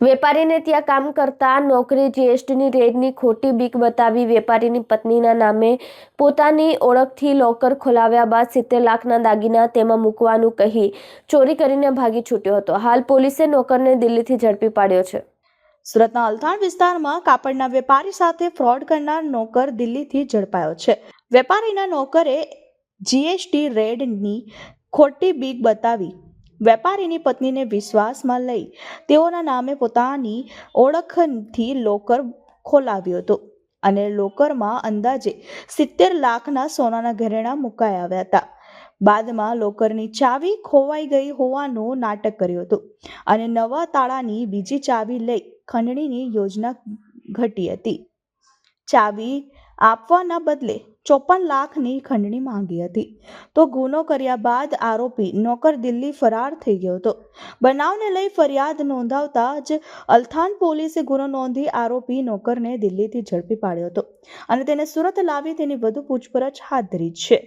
વેપારીને ત્યાં કામ કરતા નોકરી જીએસટીની રેડની ખોટી બીક બતાવી વેપારીની પત્નીના નામે પોતાની ઓળખથી લોકર ખોલાવ્યા બાદ સિત્તેર લાખના દાગીના તેમાં મૂકવાનું કહી ચોરી કરીને ભાગી છૂટ્યો હતો. હાલ પોલીસે નોકરને દિલ્હીથી ઝડપી પાડ્યો છે. સુરતના અલથાણ વિસ્તારમાં કાપડના વેપારી સાથે ફ્રોડ કરનાર નોકર દિલ્હીથી ઝડપાયો છે. વેપારીના નોકરે જીએસટી રેડની ખોટી બીક બતાવી વેપારીની પત્નીને વિશ્વાસમાં લઈ તેઓના નામે પોતાની ઓળખથી લોકર ખોલાવ્યો હતો અને લોકરમાં અંદાજે સિત્તેર લાખના સોનાના ઘરેણા મુકાઈ આવ્યા હતા. બાદમાં લોકરની ચાવી ખોવાઈ ગઈ હોવાનું નાટક કર્યું હતું અને નવા તાળાની બીજી ચાવી લઈ ખંડણીની યોજના ઘટી હતી. ચાવી આપવાના બદલે ચોપન લાખની ખંડણી માંગી હતી. તો ગુનો કર્યા બાદ આરોપી નોકર દિલ્હી ફરાર થઈ ગયો હતો. બનાવને લઈ ફરિયાદ નોંધાવતા જ અલથાન પોલીસે ગુનો નોંધી આરોપી નોકરને દિલ્હીથી ઝડપી પાડ્યો હતો અને તેને સુરત લાવી તેની વધુ પૂછપરછ હાથ ધરી છે.